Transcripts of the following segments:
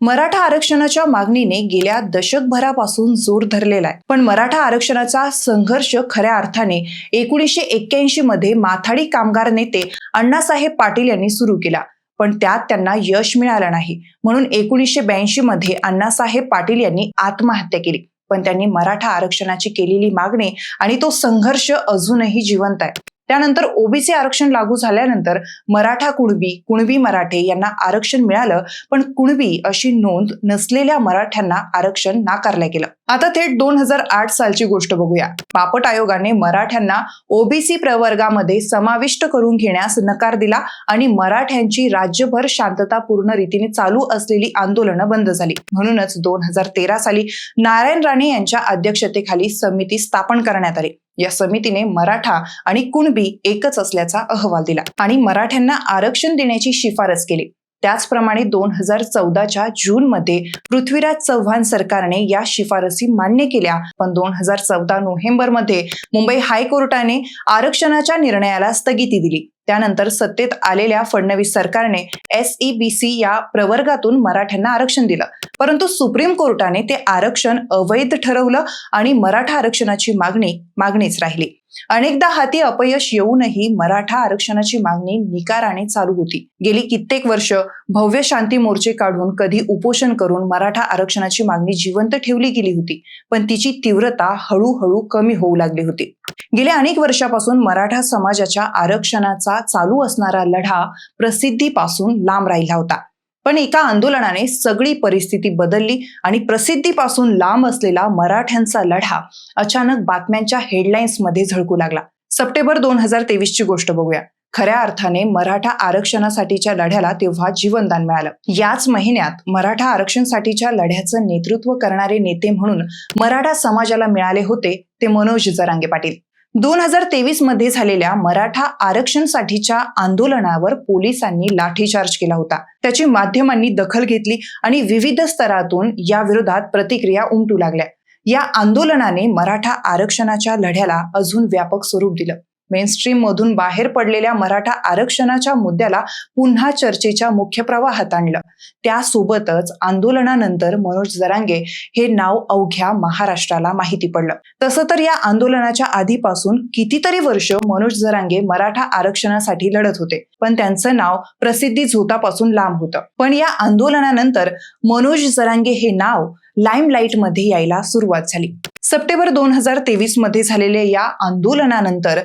मराठा आरक्षणाच्या मागणीने गेल्या दशकभरापासून जोर धरलेला आहे. पण मराठा आरक्षणाचा संघर्ष खऱ्या अर्थाने एकोणीसशे एक्क्याऐंशी मध्ये माथाडी कामगार नेते अण्णासाहेब पाटील यांनी सुरू केला. पण त्यात त्यांना यश मिळालं नाही. म्हणून एकोणीसशे ब्याऐंशी मध्ये अण्णासाहेब पाटील यांनी आत्महत्या केली. पण त्यांनी मराठा आरक्षणाची केलेली मागणी आणि तो संघर्ष अजूनही जिवंत आहे. त्यानंतर ओबीसी आरक्षण लागू झाल्यानंतर मराठा कुणबी कुणबी मराठे यांना आरक्षण मिळालं पण कुणबी अशी नोंद नसलेल्या मराठ्यांना आरक्षण नाकारलं गेलं. आता थेट दोन हजार आठ सालची गोष्ट बघूया. बापट आयोगाने मराठ्यांना ओबीसी प्रवर्गामध्ये समाविष्ट करून घेण्यास नकार दिला आणि मराठ्यांची राज्यभर शांततापूर्ण रीतीने चालू असलेली आंदोलनं बंद झाली. म्हणूनच दोन हजार तेरा साली नारायण राणे यांच्या अध्यक्षतेखाली समिती स्थापन करण्यात आली. या समितीने मराठा आणि कुणबी एकच असल्याचा अहवाल दिला. आणि मराठ्यांना आरक्षण देण्याची शिफारस केली. त्याचप्रमाणे दोन हजार चौदाच्या जून मध्ये पृथ्वीराज चव्हाण सरकारने या शिफारसी मान्य केल्या. पण दोन हजार चौदा नोव्हेंबरमध्ये मुंबई हायकोर्टाने आरक्षणाच्या निर्णयाला स्थगिती दिली. त्यानंतर सत्तेत आलेल्या फडणवीस सरकारने एस या प्रवर्गातून मराठ्यांना आरक्षण दिलं. परंतु सुप्रीम कोर्टाने ते आरक्षण अवैध ठरवलं आणि मराठा आरक्षणाची मागणी मागणीच राहिली. अनेकदा हाती अपयश येऊनही मराठा आरक्षणाची मागणी निकाराने चालू होती. गेली कित्येक वर्ष भव्य शांती मोर्चे काढून कधी उपोषण करून मराठा आरक्षणाची मागणी जिवंत ठेवली गेली होती पण तिची तीव्रता हळूहळू कमी होऊ लागली होती. गेल्या अनेक वर्षापासून मराठा समाजाच्या आरक्षणाचा चालू असणारा लढा प्रसिद्धीपासून लांब राहिला होता. पण एका आंदोलनाने सगळी परिस्थिती बदलली आणि प्रसिद्धीपासून लांब असलेला मराठ्यांचा लढा अचानक बातम्यांच्या हेडलाईन्समध्ये झळकू लागला. सप्टेंबर दोन हजार तेवीस ची गोष्ट बघूया. खऱ्या अर्थाने मराठा आरक्षणासाठीच्या लढ्याला तेव्हा जीवनदान मिळालं. याच महिन्यात मराठा आरक्षणसाठीच्या लढ्याचं नेतृत्व करणारे नेते म्हणून मराठा समाजाला मिळाले होते ते मनोज जरांगे पाटील. दोन हजार तेवीसमध्ये झालेल्या मराठा आरक्षणसाठीच्या आंदोलनावर पोलिसांनी लाठीचार्ज केला होता. त्याची माध्यमांनी दखल घेतली आणि विविध स्तरातून या विरोधात प्रतिक्रिया उमटू लागल्या. या आंदोलनाने मराठा आरक्षणाच्या लढ्याला अजून व्यापक स्वरूप दिलं. मेनस्ट्रीम मधून बाहेर पडलेल्या मराठा आरक्षणाच्या मुद्द्याला पुन्हा चर्चेच्या मुख्य प्रवाहात आणलं. त्यासोबतच आंदोलनानंतर मनोज जरांगे हे नाव अवघ्या महाराष्ट्राला माहिती पडलं. तसं तर या आंदोलनाच्या आधीपासून कितीतरी वर्ष मनोज जरांगे मराठा आरक्षणासाठी लढत होते. पण त्यांचं नाव प्रसिद्धी झोतापासून लांब होतं. पण या आंदोलनानंतर मनोज जरांगे हे नाव लाईमलाईटमध्ये यायला सुरुवात झाली. सप्टेंबर दोन हजार तेवीसमध्ये झालेल्या या आंदोलनानंतर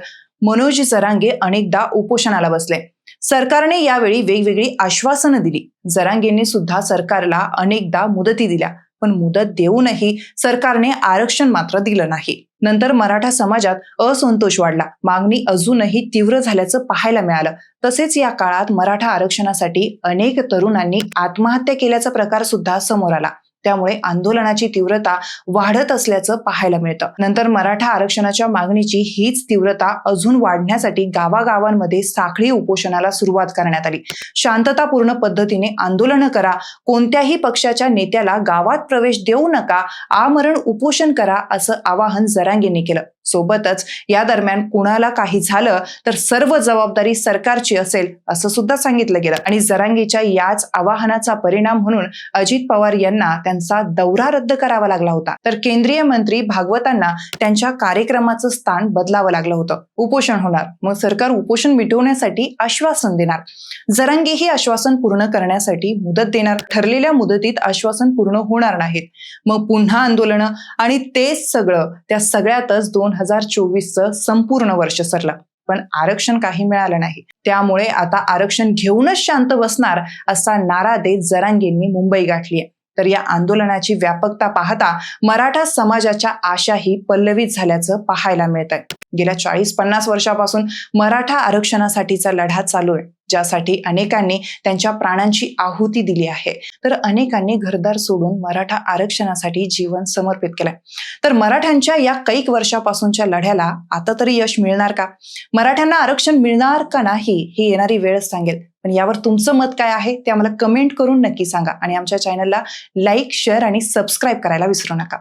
मनोज जरांगे अनेकदा उपोषणाला बसले. सरकारने यावेळी वेगवेगळी आश्वासनं दिली. जरांगेंनी सुद्धा सरकारला अनेकदा मुदती दिल्या पण मुदत देऊनही सरकारने आरक्षण मात्र दिलं नाही. नंतर मराठा समाजात असंतोष वाढला. मागणी अजूनही तीव्र झाल्याचं पाहायला मिळालं. तसेच या काळात मराठा आरक्षणासाठी अनेक तरुणांनी आत्महत्या केल्याचा प्रकार सुद्धा समोर आला. त्यामुळे आंदोलनाची तीव्रता वाढत असल्याचं पाहायला मिळतं. नंतर मराठा आरक्षणाच्या मागणीची हीच तीव्रता अजून वाढण्यासाठी गावागावांमध्ये साखळी उपोषणाला सुरुवात करण्यात आली. शांततापूर्ण पद्धतीने आंदोलनं करा. कोणत्याही पक्षाच्या नेत्याला गावात प्रवेश देऊ नका. आमरण उपोषण करा असं आवाहन जरांगेंनी केलं. सोबतच या दरम्यान कुणाला काही झालं तर सर्व जबाबदारी सरकारची असेल असं सुद्धा सांगितलं गेलं. आणि जरांगीच्या याच आवाहनाचा परिणाम म्हणून अजित पवार यांना त्यांचा दौरा रद्द करावा लागला होता. तर केंद्रीय मंत्री भागवतांना त्यांच्या कार्यक्रमाचं स्थान बदलावं लागलं होतं. उपोषण होणार. मग सरकार उपोषण मिटवण्यासाठी आश्वासन देणार. जरांगी ही आश्वासन पूर्ण करण्यासाठी मुदत देणार. ठरलेल्या मुदतीत आश्वासन पूर्ण होणार नाहीत. मग पुन्हा आंदोलनं आणि तेच सगळं त्या सगळ्यातच दोन हजार चोवीसचं संपूर्ण वर्ष सरलं. पण आरक्षण काही मिळालं नाही. त्यामुळे आता आरक्षण घेऊनच शांत बसणार असा नारा देत जरांगेंनी मुंबई गाठली आहे तर या आंदोलनाची व्यापकता पाहता मराठा समाजाच्या आशाही पल्लवित झाल्याचं पाहायला मिळत आहे गेल्या चाळीस पन्नास वर्षापासून मराठा आरक्षणासाठीचा लढा चालू आहे ज्यासाठी अनेकांनी त्यांच्या प्राणांची आहुती दिली आहे. तर अनेकांनी घरदार सोडून मराठा आरक्षणासाठी जीवन समर्पित केलंय. तर मराठ्यांच्या या कैक वर्षापासूनच्या लढ्याला आता तरी यश मिळणार का? मराठ्यांना आरक्षण मिळणार का नाही ही येणारी वेळ सांगेल. पण यावर तुमचं मत काय आहे ते आम्हाला कमेंट करून नक्की सांगा. आणि आमच्या चॅनलला लाईक शेअर आणि सबस्क्राईब करायला विसरू नका.